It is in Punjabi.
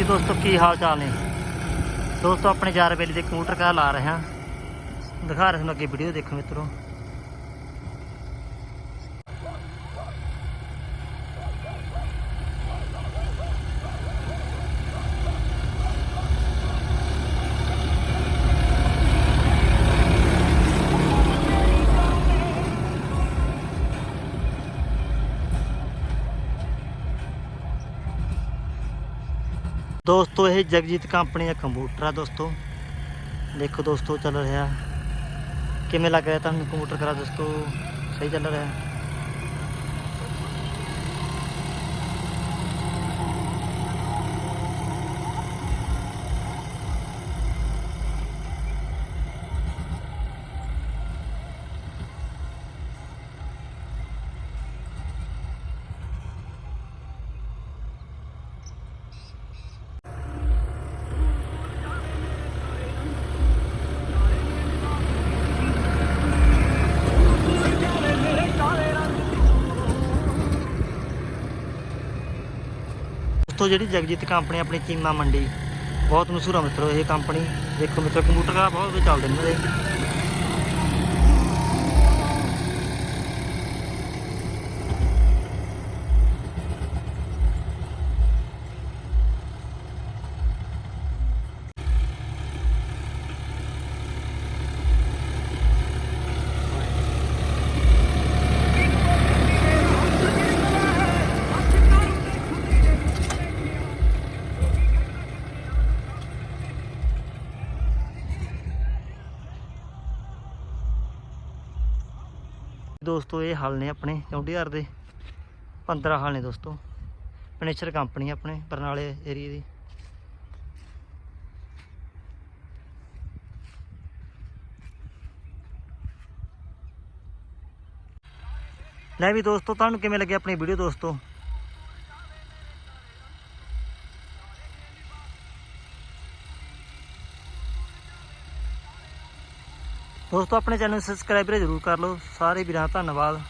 ਜੀ ਦੋਸਤੋ, ਕੀ ਹਾਲ ਚਾਲ ਨੇ? ਦੋਸਤੋ, ਆਪਣੇ ਚਾਰ ਬੇਲੀ ਦੇ ਕੰਪਿਊਟਰ ਕਾ ਲਾ ਰਹੇ ਹਾਂ। ਦਿਖਾ ਰਹੇ ਤੁਹਾਨੂੰ ਅੱਗੇ ਵੀਡੀਓ ਦੇਖੋ ਮਿੱਤਰੋ। ਦੋਸਤੋ, ਇਹ ਜਗਜੀਤ ਕੰਪਨੀ ਦਾ ਕੰਪਿਊਟਰ ਆ ਦੋਸਤੋ। ਦੇਖੋ ਦੋਸਤੋ, ਚੱਲ ਰਿਹਾ। ਕਿਵੇਂ ਲੱਗ ਰਿਹਾ ਤੁਹਾਨੂੰ ਕੰਪਿਊਟਰ ਕਰਾ ਦੋਸਤੋ? ਸਹੀ ਚੱਲ ਰਿਹਾ। ਦੋਸਤੋ ਜਿਹੜੀ ਜਗਜੀਤ ਕੰਪਨੀ ਆਪਣੀ ਚੀਮਾ ਮੰਡੀ। ਬਹੁਤ ਮਸ਼ਹੂਰ ਆ ਮਿੱਤਰੋ, ਇਹ ਕੰਪਨੀ ਦੇਖੋ ਮਿੱਤਰੋ ਕੰਪਿਊਟਰ ਕਾ ਬਹੁਤ ਚੱਲਦੇ ਨੇ ਇਹਦੇ ਦੋਸਤੋ, ਇਹ ਹਲ ਨੇ ਆਪਣੇ ਚੌਂਡੀਆਰ ਦੇ। 15 ਹਲ ਨੇ ਦੋਸਤੋ। ਫਰਨੀਚਰ ਕੰਪਨੀ ਆਪਣੇ, ਬਰਨਾਲੇ ਏਰੀਏ ਦੀ। ਲੈ ਵੀ ਦੋਸਤੋ, ਤੁਹਾਨੂੰ ਕਿਵੇਂ ਲੱਗੀ ਆਪਣੀ ਵੀਡੀਓ ਦੋਸਤੋ? ਦੋਸਤੋ ਆਪਣੇ ਚੈਨਲ ਨੂੰ ਸਬਸਕ੍ਰਾਈਬ ਜ਼ਰੂਰ ਕਰ ਲਓ। ਸਾਰੇ ਵੀਰਾਂ ਧੰਨਵਾਦ।